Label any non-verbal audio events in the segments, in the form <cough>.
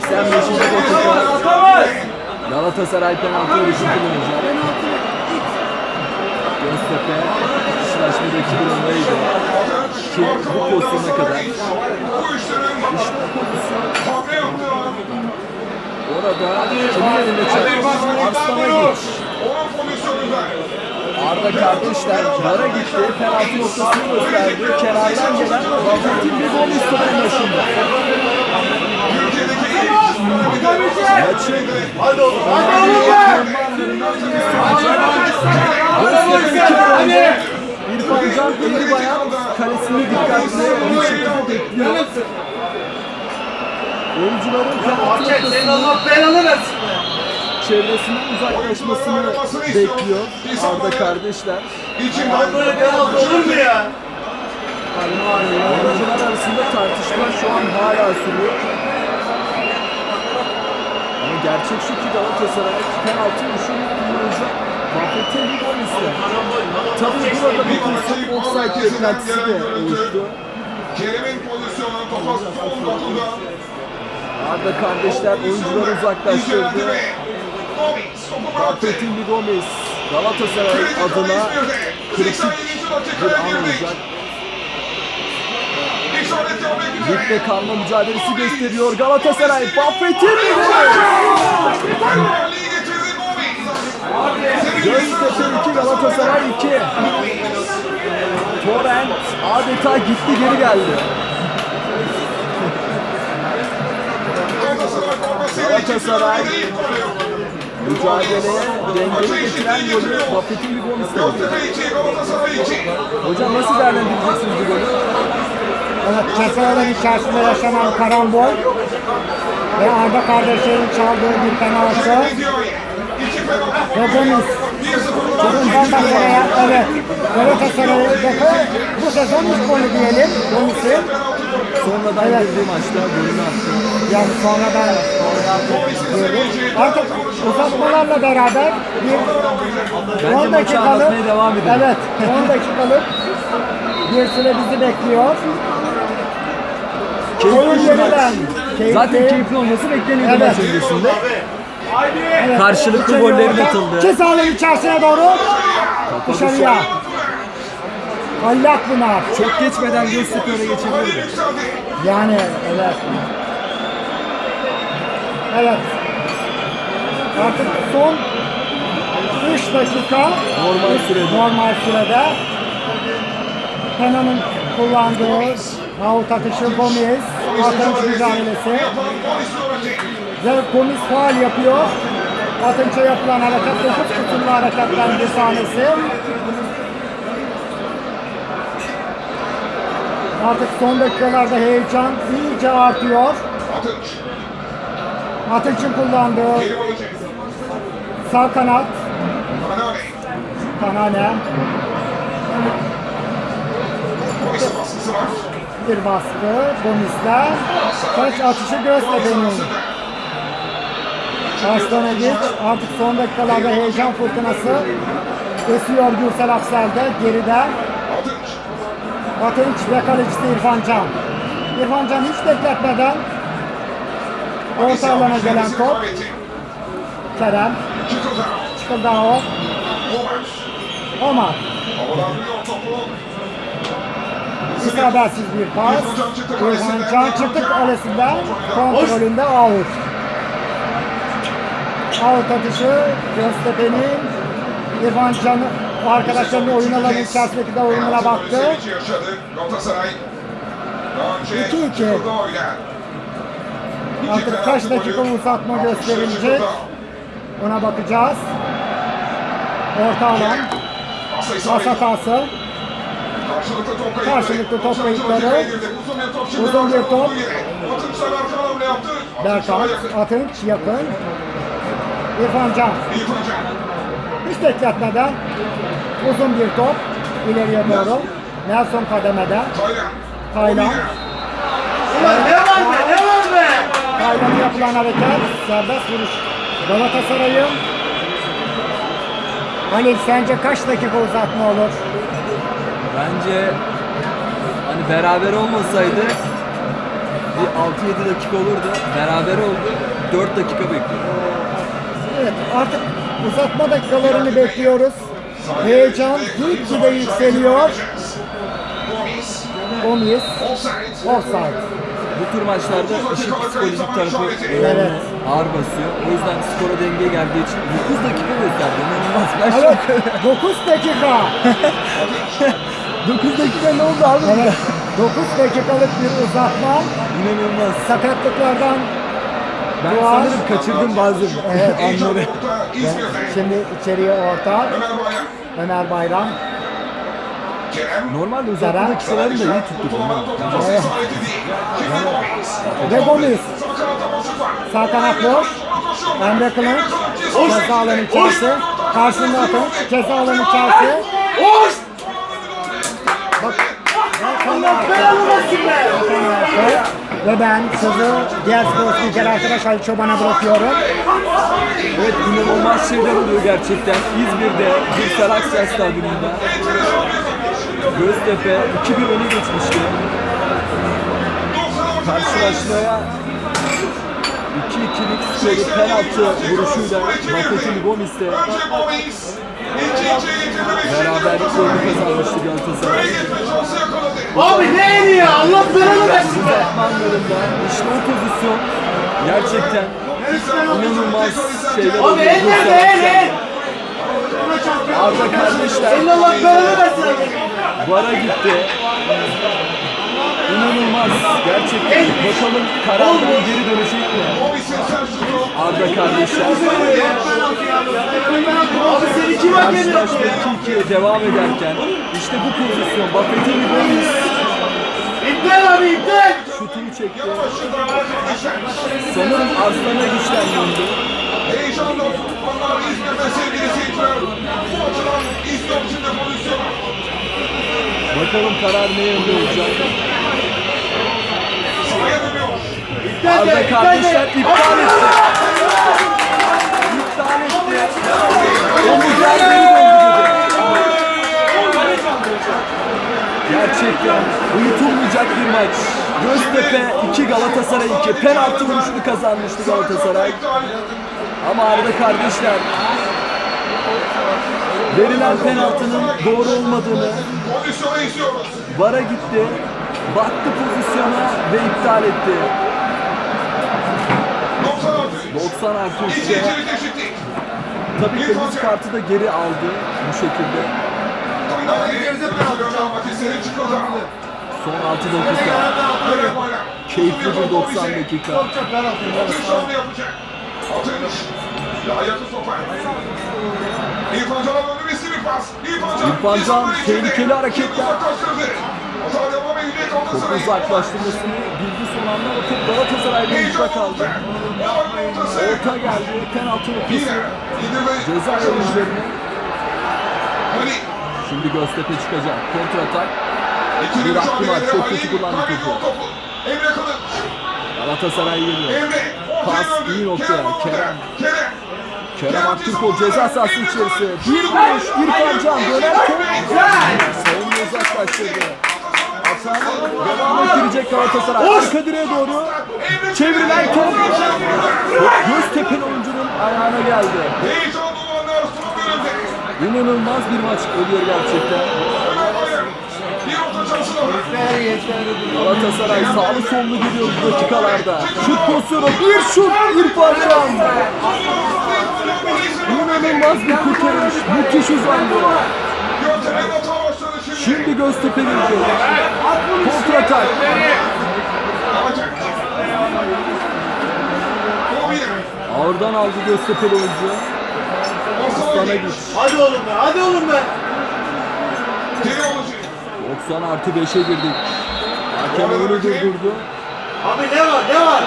85. dakika. Galatasaray penaltı vuruşu kullanacak. Göztepe karşılaşmada 2-1 öndeydi. Ki bu pozisyona kadar. Orada kimin elinde çarpmış? Arslan'a geç. Arda kardeşler bara gitti. Penaltı noktasını gösterdi. Kenardan gelen Rafat'ın bir gol istemenin başında. Hadi oğlum. Hadi oğlum be. İrfan Can eli bayan kalesini dikkatli bir şekilde bekliyor. Oyuncuların penaltı noktasını çevresinden uzaklaşmasını bekliyor Arda kardeşler. içinden Olur mu ya? Oyuncular arasında tartışma şu an hala sürüyor. Gerçek şu ki Galatasaray penaltı vuruşunu kullanacak. Mahvet'e bir gol ister. Tabii burada bir pozisyon offside beklentisi de oluştu. Kerem'in pozisyonu topa son dokundu. Arda kardeşler oyuncuları uzaklaştırdı. Mahvet'in bir Gomez Galatasaray adına kritik bir an olacak. Ligde kalma mücadelesi gösteriyor Galatasaray. Gomis. Göztepe 2 Galatasaray 2. Torrent adeta gitti geri geldi. Galatasaray mücadeleye dengeli getiren golü Buffett'in bir gol istedi. Göztepe 2, Galatasaray 2. Hocam nasıl değerlendireceksiniz bu golü? Evet, ceza alanı içerisinde yaşanan karambol ve Arda kardeşlerin çaldığı bir penaltı ve. 1-0 Bundan Galatasaray'a evet Galatasaray'daki bu sezon ilk golü diyelim Gomis'in. Sonradan Evet. girdiği maçta golünü attı. Yani sonradan diyelim. Artık uzatmalarla beraber bir Bence 10 maçı dakikalık devam edelim. Evet 10 dakikalık bir süre bizi bekliyor. Keyifli bir maç. Zaten keyifli olması bekleniyordu Evet. maç öncesinde. Evet. Karşılıklı İçeri gollerin atıldı. Alanı içerisine doğru dışarıya. Allah Pınar. Çok geçmeden Göztepe öne geçebilirdi. Yani evet. Evet. Artık son 3 dakika Normal sürede. normal sürede Pena'nın kullandığı Raut atışı Gomis Atınç öğretti. ve Gomis faal yapıyor. Atınç'a yapılan hareket 9 kutumlu hareketlerden bir tanesi. Artık son dakikalarda heyecan iyice artıyor. Atınç. Atınç'ın kullandığı sağ kanat Kanane. Kanane Bir baskı. Gomis'ten taç atışı Göztepe'nin Arslan'a geç. Artık son dakikalarda heyecan fırtınası. Esiyor Gürsel Aksel'de geride. Atınç. Atınç ve kalecisi İrfan Can. İrfan Can hiç bekletmeden orta alana gelen top. Kerem. Çıkıldao Gomer. Omar İsabetsiz bir pas İrfan Can çıktık kalesinden kontrolünde out out atışı Göztepe'nin İrfan Can arkadaşlarının oyun alanı içerisindeki de oyununa baktı. Sevinci yaşadı Galatasaray. Daha önce İki iki. çıkıldı oyla. İki Artık kaç dakika uzatma gösterilecek ona bakacağız. Orta alan pas hatası Karşılıklı top girdi. Uzun bir top. Berkan. Atınç yakın. İrfan Can. Hiç bekletmeden uzun bir top ileriye doğru. Nelson. Kademede. Taylan. Ulan ne var be ne var be? Taylan'a yapılan hareket serbest vuruş. Galatasaray'ın. Halil sence kaç dakika uzatma olur? Bence hani beraber olmasaydı bir 6-7 dakika olurdu. Beraber oldu. 4 dakika bekliyorum. Evet artık uzatma dakikalarını bekliyoruz. Heyecan gitgide yükseliyor. Gomis. Offside. Bu tür maçlarda işin psikolojik tarafı Evet. ağır basıyor. O yüzden skora denge geldiği için 9 dakika gösterdi. İnanılmaz. Evet şok. 9 dakika. <laughs> 9 dakika ne oldu abi? Evet 9 dakikalık bir uzatma. İnanılmaz. Sakatlıklardan Ben Doğan. sanırım kaçırdım bazı Evet. <laughs> Anları. şimdi içeriye orta Ömer Bayram. Normalde uzatma Kerem. dakikalarını da iyi Gomis. Ve Gomis. Sağ kanat boş. Emre Kılınç. Ceza alanı içerisi. Karşında Atınç. Ceza alanı içerisi. Hoş! Bak. Allah belanı versin be! Evet. Ve ben sözü diğer spor spiker arkadaş Ali Çoban'a bırakıyorum. Evet inanılmaz şeyler oluyor gerçekten. İzmir'de Bilsel Aksel Stadyumunda Göztepe 2-1 öne geçmişti. Karşılaşmaya 2-2'lik skoru penaltı vuruşuyla Buffett'in Gomis'te Beraberlik golünü kazanmıştı Galatasaray. Abi ne eli ya? Allah belanı versin be! Uzatma anlarında işte o pozisyon gerçekten inanılmaz şeyler Abi el nerede el el? Arda kardeşler El Allah belanı versin. VAR'a gitti. İnanılmaz. Gerçekten bakalım kararların geri dönecek mi? Arda kardeşler. Abi seni kim Karşılaşma ya? 2-2'ye devam ederken işte bu pozisyon Buffett'in Gomis İptal abi iptal! şutunu çekti. Sanırım Arslan'a güçten döndü. Heyecanla tutmanlar İzmir'de sevgili seyirciler. Bu açıdan İzmir içinde pozisyon. Bakalım karar ne yönde olacak. Arda kardeşler de! iptal etti. Gerçekten unutulmayacak bir maç. Göztepe 2 Galatasaray 2 penaltı vuruşunu kazanmıştı Galatasaray. Ama Arda kardeşler verilen penaltının doğru olmadığını. VAR'a gitti. Baktı pozisyona ve iptal etti. 96. 90 artı 3'te İkincilik eşitlik. Tabii kırmızı kartı da geri aldı bu şekilde. Son 6 dakika. Keyifli bir 90 dakika. İrfan Can. Tehlikeli hareketler. Galatasaray. uzaklaştırmasını bildi son anda ama top Galatasaray'da uçta kaldı. orta. Geldi. Penaltı noktası. Ceza. Ali. Şimdi Göztepe çıkacak. Kontratak. İkili Bir hakkı var, çok kötü kullandı topu. Galatasaray geliyor. Pas iyi noktaya. Kerem. Kerem. Aktürkoğlu ceza sahası içerisi. Bir vuruş. İrfan Can döner. Savunma uzaklaştırdı. Atan devam ettirecek Galatasaray. Arka direğe doğru. Çevrilen top. Göztepe'nin oyuncunun ayağına geldi. İnanılmaz bir maç oluyor gerçekten. Galatasaray sağlı sollu gidiyor bu dakikalarda. Şut pozisyonu. Bir şut İrfan Can. İnanılmaz bir kurtarış. Müthiş uzandı. Şimdi. Göztepe geliyor. Kontratak. Ağırdan aldı Göztepe'li oyuncu. Aslan'a git. Hadi oğlum be hadi oğlum be! Geri olacak. 90 artı 5'e girdik. Hakem oyunu durdurdu. Abi ne var ne var?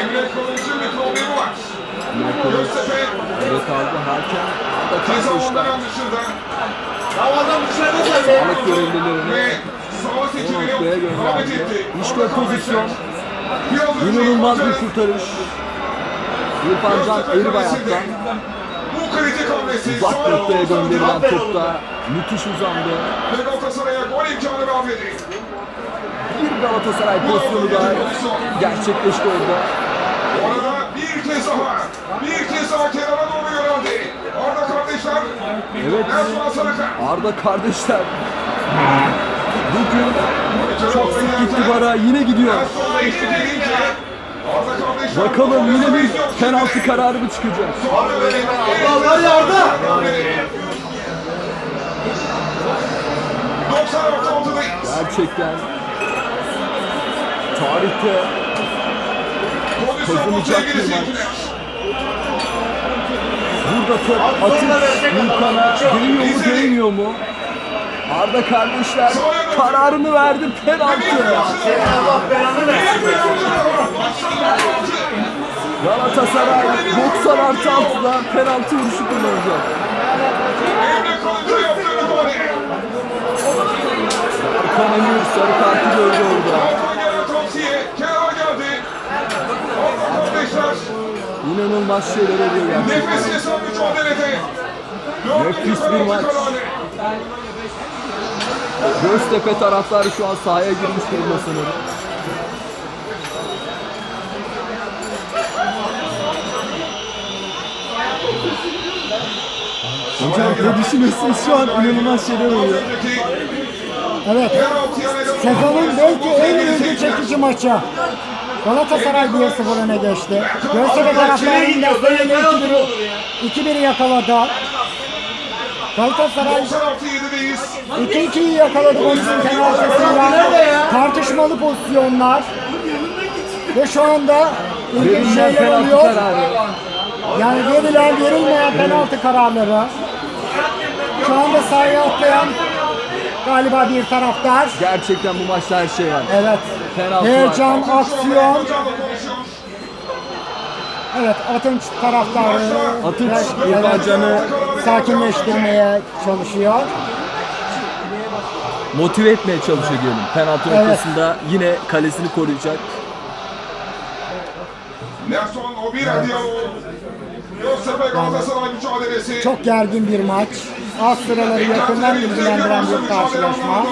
Emre Kılıç'ın bir problemi var. Merkez Göztepe kaldı. Hakem kardeşler. ondan dışında Ya dışarıda sen Sağlık sağlık o noktaya gönderdi. İşte pozisyon. İnanılmaz bir kurtarış. İrfan Can hamlesi. uzak noktaya gönderilen topta müthiş uzandı. Bir Galatasaray pozisyonu daha gerçekleşti orada. Orada bir kez daha, bir kez daha kenara doğru yöneldi. Arda Evet. Arda kardeşler. Bugün çok sık gitti bara yine gidiyor. Bakalım yine bir penaltı kararı mı çıkacak? Allah var ya Arda. 96'dayız. Gerçekten tarihte Kazanacak bir maç. Burada top atış Vulkan'a değiyor mu değmiyor mu? Arda kardeşler kararını verdi penaltı. Allah belanı versin. Galatasaray 90 artı 6'da penaltı vuruşu kullanacak. Emir sarı kartı gördü orada. İnanılmaz şeyler oluyor gerçekten. nefes kesen mücadelede. Nefis bir maç. Göztepe taraftarı şu an sahaya girmiş durumda sanırım. Hocam ne düşünüyorsunuz şu an inanılmaz şeyler oluyor. Evet. Sezonun belki en ilgi çekici maçı. Galatasaray 1-0 öne geçti. Göztepe taraflarının desteğiyle 2-1'i 2-1'i yakaladı. Galatasaray 96-7'deyiz. 2-2'yi yakaladı Bonis'in penaltısıyla. Tartışmalı pozisyonlar. Ve şu anda ilginç şeyler penaltı oluyor. kararı. Yani verilen verilmeyen penaltı kararları. Şu anda sahaya atlayan galiba bir taraftar. Gerçekten bu maçta her şey var. Evet. Penaltı Heyecan, aksiyon. Evet, Atınç taraftarı Atınç ve- İrfan evet, Can'ı sakinleştirmeye çalışıyor. motive etmeye çalışıyor diyelim. Penaltı Evet. noktasında yine kalesini koruyacak. Nelson Obira Diallo. Göztepe Galatasaray mücadelesi. Çok gergin bir maç. Alt sıraları yakından ilgilendiren bir karşılaşma.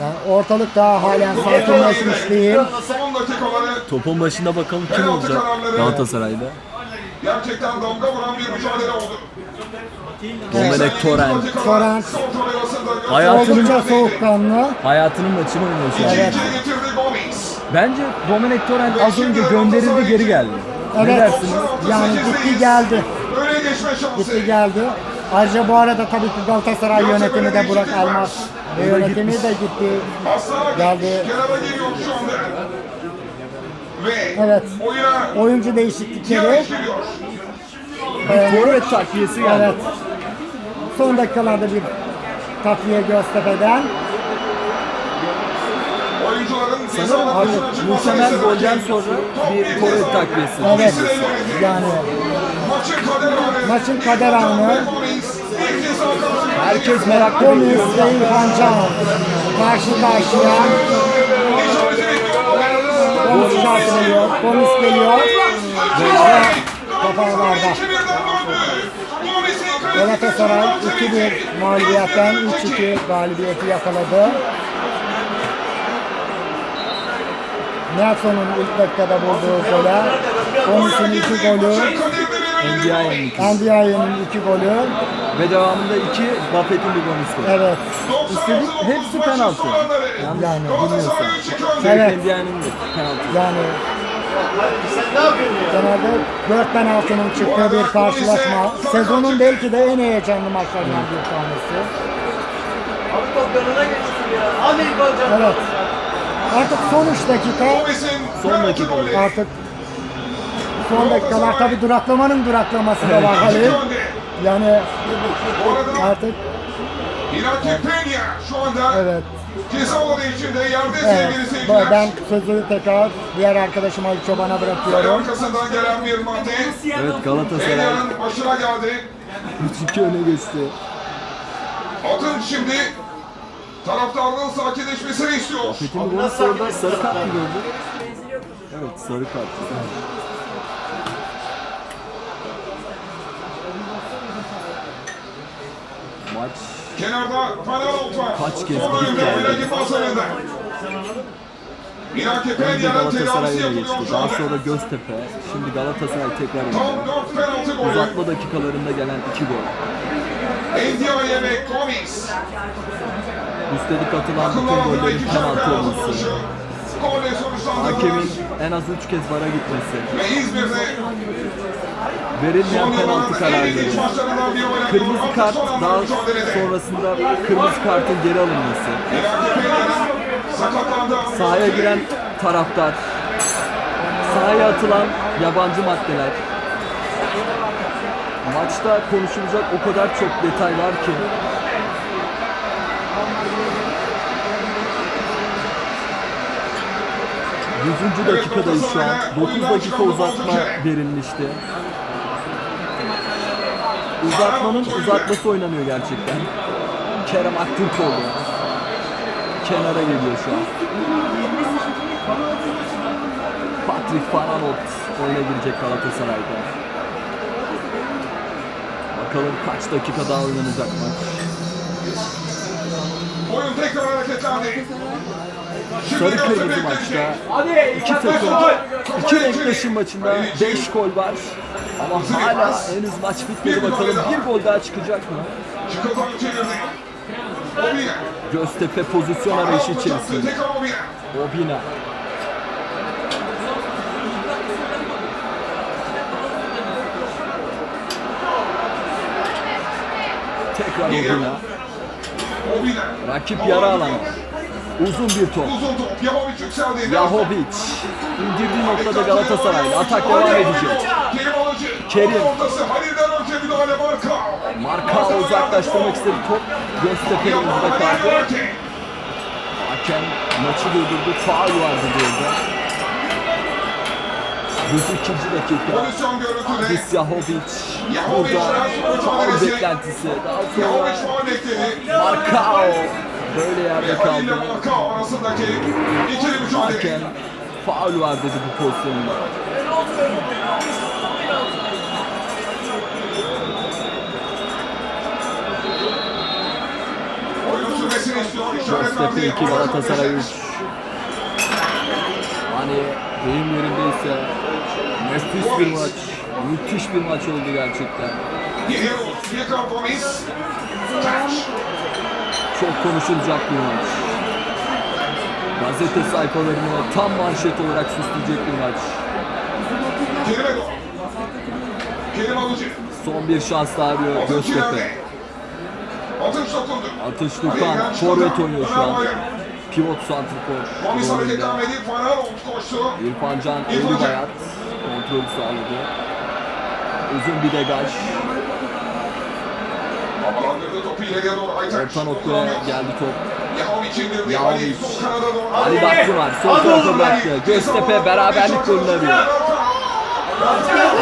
Yani ortalık daha halen sakinleşmiş değil. Topun başında bakalım kim olacak Galatasaray'da. gerçekten damga vuran bir mücadele oldu. Domenek Torrent. Torrent Hayatının, oldukça soğukkanlı. hayatının maçını oynuyor şu an. Evet. Bence Domenek Torrent az önce gönderildi geri geldi. Ne Evet. dersiniz? Yani gitti geldi. Öne geçme şansı. Gitti geldi. Ayrıca bu arada tabii ki Galatasaray yönetimi de Burak Elmas ve yönetimi de gitti. Geldi. kenara geliyor şu anda. Ve Evet. oyuna Oyuncu değişiklikleri. giriyor. Forvet takviyesi geldi. Evet. Son dakikalarda bir takviye Göztepe'den. Oyuncuların Sanırım muhtemel golden sonra bir forvet takviyesi. Evet. Yani Maçın kader anı. Herkes meraklı Gomis ve İrfan Can. Karşı karşıya. Gomis şarkılıyor. Gomis geliyor. Ve kafalarda. Galatasaray 2-1 mağlubiyetten 3-2 galibiyeti yakaladı. Nelson'un ilk dakikada bulduğu gole, Gomis'in iki golü, NDI'nin iki. Golü. Ve devamında iki Buffett'in bir bonus golü. Evet, Üstelik hepsi penaltı. yani bilmiyorsun. Evet. Evet. NDI'nin de penaltı. Yani Sen ne yapıyorsun ya? genelde 4 penaltının çıktığı bir karşılaşma. Sezonun belki de en heyecanlı maçlarından bir tanesi. Abi top yanına geçsin ya. Can. Evet. Artık son 3 dakika Son dakika. artık son dakikalar tabi duraklamanın duraklaması da var Halil. Yani artık İnaki Peña şu anda evet. ceza alanı içinde yerde Evet. sevgili Bu- seyirciler. Ben sözü tekrar diğer arkadaşım Ali Çoban'a bırakıyorum. arkasından gelen bir madde. Evet Galatasaray Peña'nın başına geldi. 3-2 öne geçti. Atın şimdi taraftarlığın sakinleşmesini istiyor. Bir bonus orada sarı kart mı gördü? Evet sarı kart. Maç Kenarda Panalot var. Kaç kez gidip geldi. Önce yapılıyor geçti. Daha sonra Göztepe. Şimdi Galatasaray tekrar Tam oynadı. 4 penaltı golü. Uzatma dakikalarında gelen iki gol. Ndiaye ve Gomis. Üstelik atılan bütün gollerin penaltı olması. Hakemin en az 3 kez vara gitmesi. Ve İzmir'de Verilmeyen penaltı kararları. Kırmızı kart daha sonrasında kırmızı kartın geri alınması. Sahaya giren taraftar, sahaya atılan yabancı maddeler. Maçta konuşulacak o kadar çok detay var ki. Yüzüncü dakikadayız şu an. 9 dakika uzatma verilmişti. Uzatmanın uzatması oynanıyor gerçekten. Kerem Aktürkoğlu kenara geliyor şu an. Patrick Faranot oyuna girecek Galatasaray'da. Bakalım kaç dakika daha oynanacak maç. Oyun tekrar hareketlendi. Sarı kırmızı maçta iki takım, iki renkleşim maçında 5 gol var. Ama hala henüz maç bitmedi bakalım bir gol daha çıkacak mı? Göztepe pozisyon arayışı içerisinde. Obina. Tekrar Obina. Rakip yara alanı. Uzun bir top. Uzun top. Yahovic yükseldi. Yahovic. İndirdiği noktada Galatasaray'la atak devam edecek. Kerim Alıcı. Kerim. Ortası Halil'den önce müdahale Marka. Marka uzaklaştırmak istedi. Top Göztepe'nin önünde kaldı. Hakem maçı durdurdu. Faul vardı burada. 102. dakika. Adis Yahovic burada faul beklentisi. Daha sonra. Markao böyle yerde kaldı. Hakem faul var dedi bu pozisyonda. Göztepe verdi. 2 Galatasaray 3. Hani deyim yerindeyse nefis bir maç. Müthiş bir maç oldu gerçekten. Çok konuşulacak bir maç. Gazete sayfalarını tam manşet olarak süsleyecek bir maç. Son bir şans daha arıyor Göztepe. Atış Dukan, forvet oynuyor şu an. Pivot koştu. İrfan Can Can. bayat kontrolü sağladı. Uzun bir degaj. Orta noktaya geldi top. Yahovic. Ali Baktı var. Sol tarafa bıraktı. Göztepe beraberlik golünü arıyor.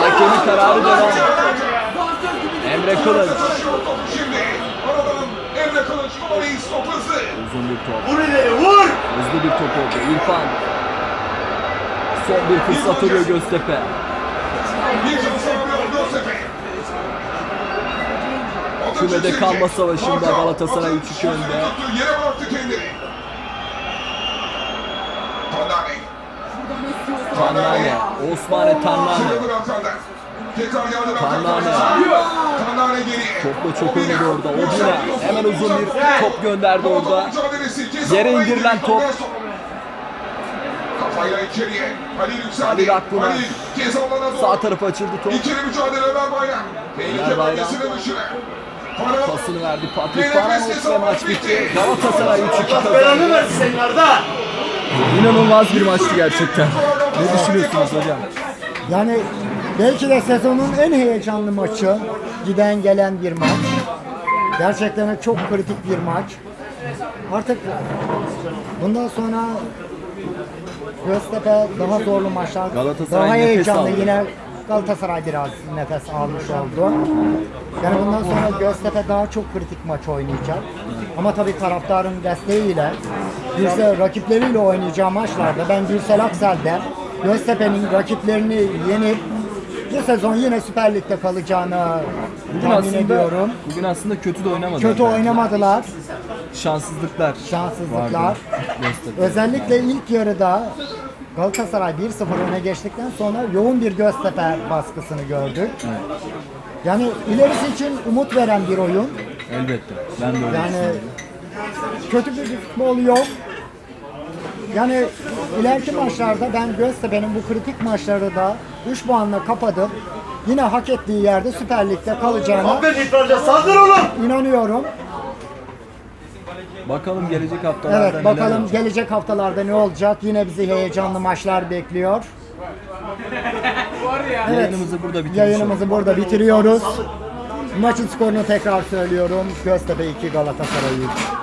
Hakemin kararı devam. Emre Kılıç. Uzun bir top. Vur ileri vur. Hızlı bir top oldu. İrfan. Son bir fırsat arıyor Göztepe. Bir şans arıyor Göztepe. Atış Kümede kalma savaşında. Galatasaray Atış 3-2 önde. Yere bıraktı kendini. Tandane. Tannane. Osmane geriye. Topla çok önde orada. Obina hemen uzun bir top gönderdi orada. Yere indirilen top. Kafayla içeriye. Halil yükseldi. Halil. Halil ceza. Sağ tarafa açıldı top. İkili mücadele Ömer Bayram. Tehlike Bayram. Pasını verdi Patrick Paranot ve maç bitti. Galatasaray 3-2 Allah belanı kazandı. İnanılmaz bir maçtı gerçekten. Ne düşünüyorsunuz hocam? Yani belki de sezonun en heyecanlı maçı. Giden gelen bir maç. Gerçekten de çok kritik bir maç. Artık bundan sonra Göztepe daha zorlu maçlar, daha heyecanlı yine Galatasaray biraz nefes almış oldu. Yani bundan sonra Göztepe daha çok kritik maç oynayacak. Ama tabii taraftarın desteğiyle Gürsel rakipleriyle oynayacağı maçlarda ben Gürsel Aksel'de Göztepe'nin rakiplerini yenip bu sezon yine Süper Lig'de kalacağını Bugün tahmin aslında, ediyorum. bugün aslında kötü de oynamadılar. Kötü bence. oynamadılar. Şanssızlıklar. Şanssızlıklar. vardı. Özellikle ilk yarıda Galatasaray 1-0 öne geçtikten sonra yoğun bir Göztepe baskısını gördük. Yani ilerisi için umut veren bir oyun. Elbette. Ben de öyle Yani düşünüyorum. kötü bir futbol yok. Yani ileriki maçlarda ben Göztepe'nin bu kritik maçları da 3 puanla kapatıp yine hak ettiği yerde Süper Lig'de kalacağına Aferin İrfan Can saldır oğlum. inanıyorum. Bakalım gelecek haftalarda Evet neler bakalım olacak. gelecek haftalarda ne olacak? Yine bizi heyecanlı maçlar bekliyor. <laughs> Evet. Yayınımızı burada bitirmiş Yayınımızı burada bitiriyoruz. Maçın skorunu tekrar söylüyorum. Göztepe 2 Galatasaray 3.